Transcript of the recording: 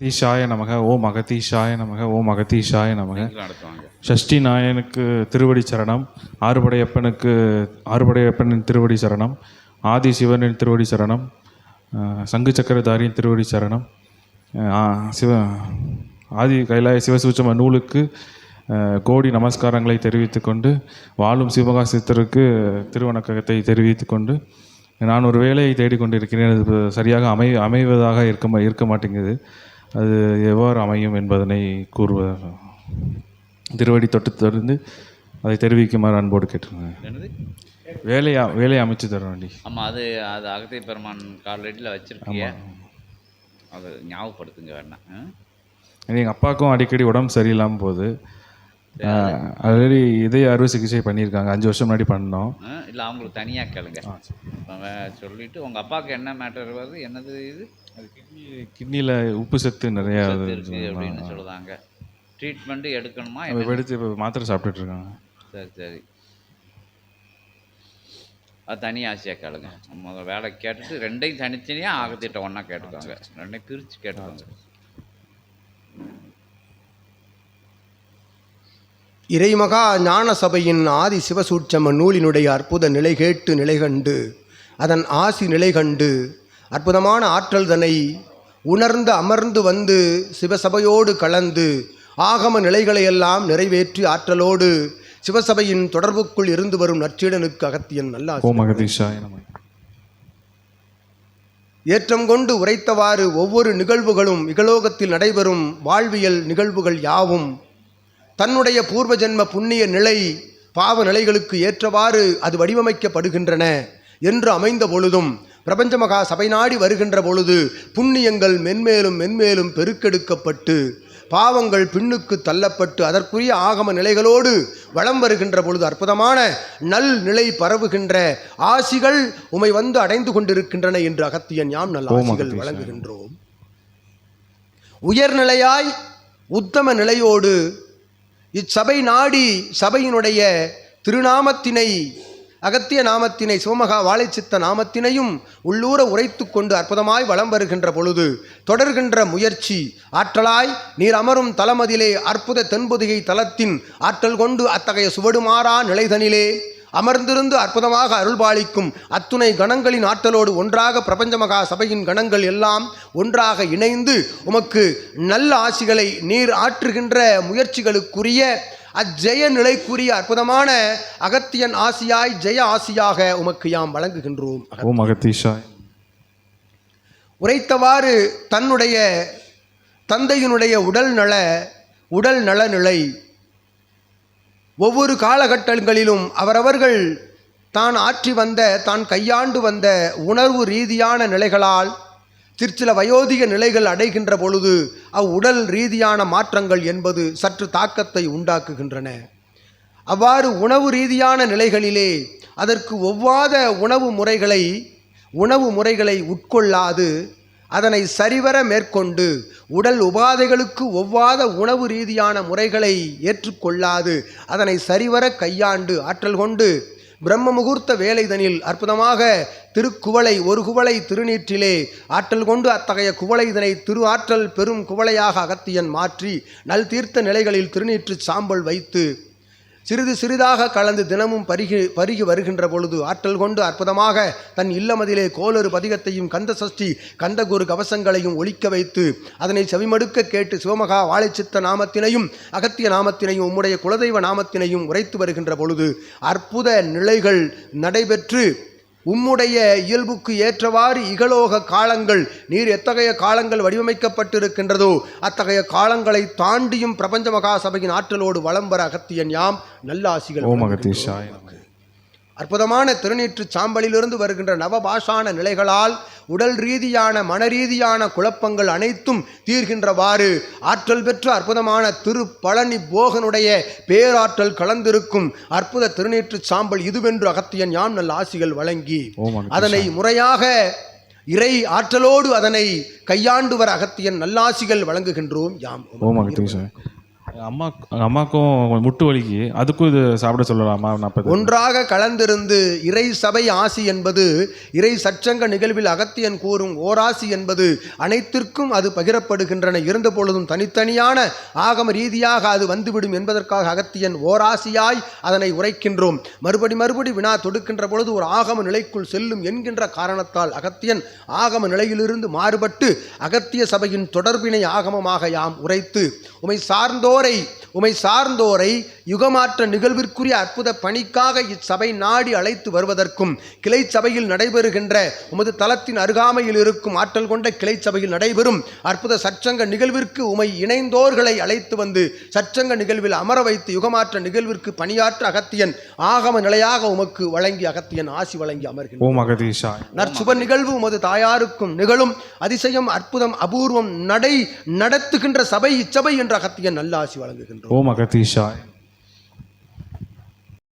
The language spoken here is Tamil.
அகத்தீஷாய நமக ஓம் அகத்தீஷாய நமக ஓம் அகத்தீஷாய நமக. ஷஷ்டி நாயனுக்கு திருவடி சரணம் ஆறுபடையப்பனுக்கு ஆறுபடையப்பனின் திருவடி சரணம் ஆதி சிவனின் திருவடி சரணம் சங்கு சக்கரதாரியின் திருவடி சரணம் சிவ ஆதி கைலாய சிவசூச்சம நூலுக்கு கோடி நமஸ்காரங்களை தெரிவித்துக் கொண்டு வாழும் சிவகா சித்தருக்கு திருவணக்கத்தை தெரிவித்துக் கொண்டு நான் ஒரு வேலையை தேடிக்கொண்டிருக்கிறேன். அது சரியாக அமை அமைவதாக இருக்க இருக்க மாட்டேங்குது. அது எவ்வாறு அமையும் என்பதனை கூறுவதாக. திருவடி தொட்டு தொடர்ந்து அதை தெரிவிக்குமாறு அன்போடு கேட்டுருங்க என்னது? வேலையை வேலையை அமைச்சு தர வேண்டி. ஆமாம் அது அது அகத்திய பெருமான் காலடியில் வச்சிருக்கீங்க அதை ஞாபகப்படுத்துங்க வேணாம்? எங்கள் அப்பாவுக்கும் அடிக்கடி உடம்பு சரியில்லாமல் போகுது. ஆல்ரெடி இதய அறுவை சிகிச்சை பண்ணியிருக்காங்க. அஞ்சு வருஷம் முன்னாடி பண்ணோம்? இல்லை அவங்களுக்கு தனியாக கேளுங்க. அவன் சொல்லிட்டு உங்கள் அப்பாவுக்கு என்ன மேட்டர் வருது? என்னது இது? கிட்னியில் உப்பு சத்து நிறையா சத்து இருக்கு அப்படின்னு சொல்லுதாங்க ட்ரீட்மெண்ட்டு எடுக்கணுமா? அதை எடுத்து இப்போ மாத்திரை சாப்பிட்டுட்டு இருக்காங்க. சரி சரி. அது தனி ஆசையாக கேளுங்க முதல் வேலை கேட்டுட்டு ரெண்டையும் தனித்தனியாக ஆகத்திட்ட ஒன்றா கேட்டுக்கோங்க ரெண்டையும் பிரித்து கேட்டுக்கோங்க இறைமகா ஞான சபையின் ஆதி சிவசூட்சம நூலினுடைய அற்புத நிலை கேட்டு நிலை கண்டு அதன் ஆசி நிலை கண்டு அற்புதமான ஆற்றல் தன்னை உணர்ந்து அமர்ந்து வந்து சிவசபையோடு கலந்து ஆகம நிலைகளையெல்லாம் நிறைவேற்றி ஆற்றலோடு சிவசபையின் தொடர்புக்குள் இருந்து வரும் நற்சீடனுக்கு அகத்தியன் நல்ல ஏற்றம் கொண்டு உரைத்தவாறு ஒவ்வொரு நிகழ்வுகளும் இகலோகத்தில் நடைபெறும் வாழ்வியல் நிகழ்வுகள் யாவும். தன்னுடைய பூர்வ ஜென்ம புண்ணிய நிலை பாவ நிலைகளுக்கு ஏற்றவாறு அது வடிவமைக்கப்படுகின்றன என்று அமைந்த பொழுதும் பிரபஞ்ச மகா சபை நாடி வருகின்ற பொழுது புண்ணியங்கள் மென்மேலும் மென்மேலும் பெருக்கெடுக்கப்பட்டு பாவங்கள் பின்னுக்கு தள்ளப்பட்டு அதற்குரிய ஆகம நிலைகளோடு வளம் வருகின்ற பொழுது அற்புதமான நல் நிலை பரவுகின்ற ஆசிகள் உமை வந்து அடைந்து கொண்டிருக்கின்றன என்று அகத்தியன் யாம் நல்ல ஓம் ஆசிகள். வழங்குகின்றோம் உயர்நிலையாய் உத்தம நிலையோடு இச்சபை நாடி சபையினுடைய திருநாமத்தினை அகத்திய நாமத்தினை சிவமகா வாழைச்சித்த நாமத்தினையும் உள்ளூர உரைத்து கொண்டு அற்புதமாய் வலம் வருகின்ற பொழுது தொடர்கின்ற முயற்சி ஆற்றலாய் நீர் அமரும் தலமதிலே அற்புத தென்புதிகை தலத்தின் ஆற்றல் கொண்டு அத்தகைய சுவடுமாறா நிலைதனிலே அமர்ந்திருந்து அற்புதமாக அருள்பாலிக்கும் அத்துணை கணங்களின் ஆற்றலோடு ஒன்றாக பிரபஞ்ச மகா சபையின் கணங்கள் எல்லாம் ஒன்றாக இணைந்து உமக்கு நல்ல ஆசிகளை நீர் ஆற்றுகின்ற முயற்சிகளுக்குரிய அஜெய நிலைக்குரிய அற்புதமான அகத்தியன் ஆசியாய் ஜெய ஆசியாக உமக்கு யாம் வழங்குகின்றோம். ஓம் அகதீஷாய உரைத்தவாறு தன்னுடைய தந்தையினுடைய உடல் நல உடல் நலநிலை ஒவ்வொரு காலகட்டங்களிலும் அவரவர்கள் தான் ஆற்றி வந்த தான் கையாண்டு வந்த உணர்வு ரீதியான நிலைகளால் சிற்சில வயோதிக நிலைகள் அடைகின்ற பொழுது அவ்வுடல் ரீதியான மாற்றங்கள் என்பது சற்று தாக்கத்தை உண்டாக்குகின்றன. அவ்வாறு உணவு ரீதியான நிலைகளிலே அதற்கு ஒவ்வாத உணவு முறைகளை உணவு முறைகளை உட்கொள்ளாது அதனை சரிவர மேற்கொண்டு உடல் உபாதைகளுக்கு ஒவ்வாத உணவு ரீதியான முறைகளை ஏற்றுக்கொள்ளாது அதனை சரிவர கையாண்டு ஆற்றல் கொண்டு பிரம்ம முகூர்த்த வேலைதனில் அற்புதமாக திருக்குவளை ஒரு குவளை திருநீற்றிலே ஆற்றல் கொண்டு அத்தகைய குவளை இதனை திரு ஆற்றல் பெரும் குவளையாக அகத்தியன் மாற்றி நல் தீர்த்த நிலைகளில் திருநீற்று சாம்பல் வைத்து சிறிது சிறிதாக கலந்து தினமும் பருகி பருகி வருகின்ற பொழுது ஆற்றல் கொண்டு அற்புதமாக தன் இல்லமதிலே கோலொரு பதிகத்தையும் கந்த சஷ்டி கந்தகுரு கவசங்களையும் ஒலிக்க வைத்து அதனை செவிமடுக்க கேட்டு சிவமகா வாழைச்சித்த நாமத்தினையும் அகத்திய நாமத்தினையும் உம்முடைய குலதெய்வ நாமத்தினையும் உரைத்து வருகின்ற பொழுது அற்புத நிலைகள் நடைபெற்று உம்முடைய இயல்புக்கு ஏற்றவாறு இகலோக காலங்கள் நீர் எத்தகைய காலங்கள் வடிவமைக்கப்பட்டிருக்கின்றதோ அத்தகைய காலங்களை தாண்டியும் பிரபஞ்ச மகா சபையின் ஆற்றலோடு வலம் வர அகத்தியன் யாம் நல்லாசிகள் ஓம் வழங்குகின்றோம். அற்புதமான திருநீற்று சாம்பலிலிருந்து வருகின்ற நவபாஷான நிலைகளால் உடல் ரீதியான மன ரீதியான குழப்பங்கள் அனைத்தும் தீர்கின்றவாறு ஆற்றல் பெற்ற அற்புதமான திரு பழனி போகனுடைய பேராற்றல் கலந்திருக்கும் அற்புத திருநீற்று சாம்பல் இதுவென்று அகத்தியன் யாம் நல்ல ஆசிகள் வழங்கி அதனை முறையாக இறை ஆற்றலோடு அதனை கையாண்டு வர அகத்தியன் நல்லாசிகள் வழங்குகின்றோம். யாம் ஓம் அம்மா அம்மாக்கும் முட்டு வலிக்கு. அதுக்கும் இது சாப்பிட சொல்லலாமா? நாற்பது ஒன்றாக கலந்திருந்து இறை சபை ஆசி என்பது இறை சச்சங்க நிகழ்வில் அகத்தியன் கூறும் ஓராசி என்பது அனைத்திற்கும் அது பகிரப்படுகின்றன. இருந்த பொழுதும் தனித்தனியான ஆகம ரீதியாக அது வந்துவிடும் என்பதற்காக அகத்தியன் ஓராசியாய் அதனை உரைக்கின்றோம். மறுபடி மறுபடி வினா தொடுக்கின்ற பொழுது ஒரு ஆகம நிலைக்குள் செல்லும் என்கின்ற காரணத்தால் அகத்தியன் ஆகம நிலையிலிருந்து மாறுபட்டு அகத்திய சபையின் தொடர்பினை ஆகமமாக யாம் உரைத்து உமை சார்ந்தோர் உமை சார்ந்தோரை யுகமாற்ற நிகழ்விற்குரிய அற்புத பணிக்காக இச்சபை நாடி அழைத்து வருவதற்கும் கிளை சபையில் நடைபெறுகின்ற உமது தலத்தின் அருகாமையில் இருக்கும் ஆற்றல் கொண்ட கிளை சபையில் நடைபெறும் அற்புத சற்சங்க நிகழ்விற்கு உமை இணைந்தோர்களை அழைத்து வந்து சற்சங்க நிகழ்வில் அமர வைத்து யுகமாற்ற நிகழ்விற்கு பணியாற்ற அகத்தியன் ஆகம நிலையாக உமக்கு வழங்கி அகத்தியன் ஆசி வழங்கி அகதீஷா. நற்சுப நிகழ்வு உமது தாயாருக்கும் நிகழும் அதிசயம் அற்புதம் அபூர்வம் நடை நடத்துகின்ற சபை இச்சபை என்ற அகத்தியன் நல்ல ஆசி வழங்குகின்றோம். ஓம் அகதீஷா.